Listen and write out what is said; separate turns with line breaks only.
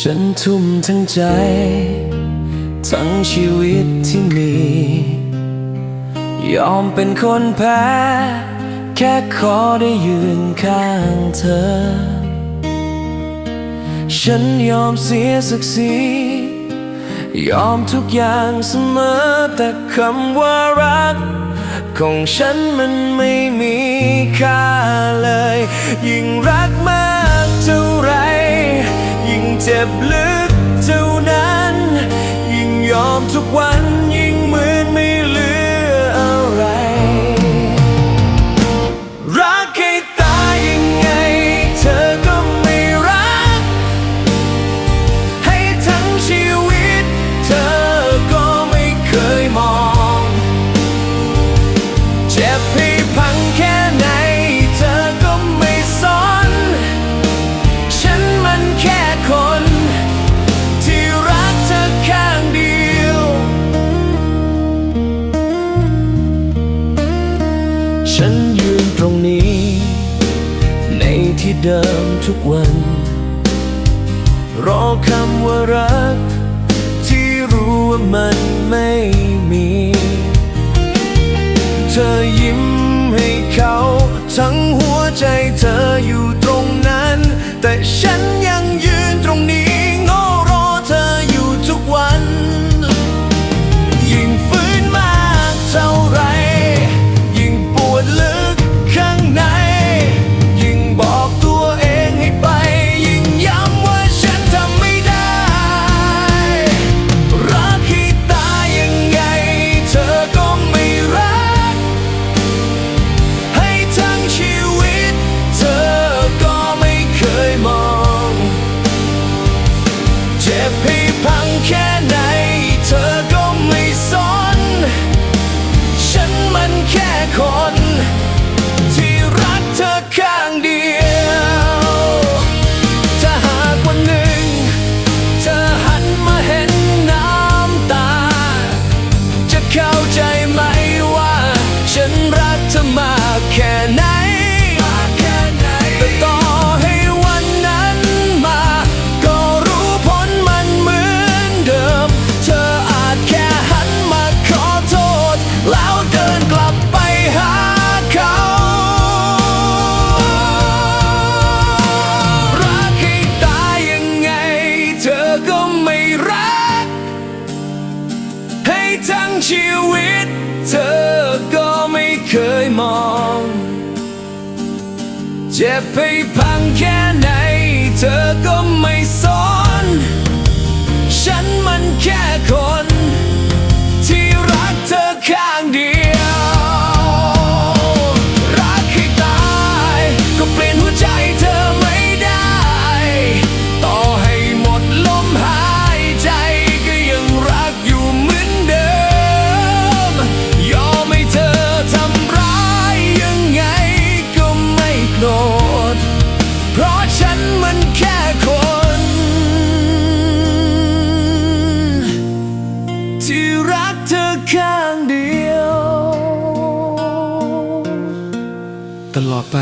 ฉันทุ่มทั้งใจ ทั้งชีวิตที่มี ยอมเป็นคนแพ้ แค่ขอได้ยืนข้างเธอ ฉันยอมเสียศักดิ์ศรียอมทุกอย่างเสมอ แต่คำว่ารัก ของฉันมันไม่มีค่าเลย ยิ่งรักมากเท่าไร เจ็บลึกเท่านั้น ยิ่งยอมทุกวันยิ่งเหมือนไม่เหลืออะไร รักให้ตายยังไง เธอก็ไม่รัก ให้ทั้งชีวิต เธอก็ไม่เคยมอง เจ็บให้พ รงนี้ ในที่เดิมทุกวัน รอคำว่ารัก ที่รู้ว่ามันไม่มี เธอยิ้มให้เขา ทั้งหัวใจเธออยู่ตรงนั้น แต่ฉันยังยืนตรงนี้ จ็บให้พังแค่ไหน เธอก็ไม่สน ฉันมันแค่คน ที่รักเธอข้างเดียว ถ้าหากวันหนึ่ง เธอหันมาเห็นน้ำตา จะเข้าใจไหมว่า ฉันรักเธอมากแค่ไหน ก็ไม่รัก ให้ทั้งชีวิต เธอก็ไม่เคยมอง เจ็บไปพังแค่ไหน เธอก็ไม่สอน ตลอดไป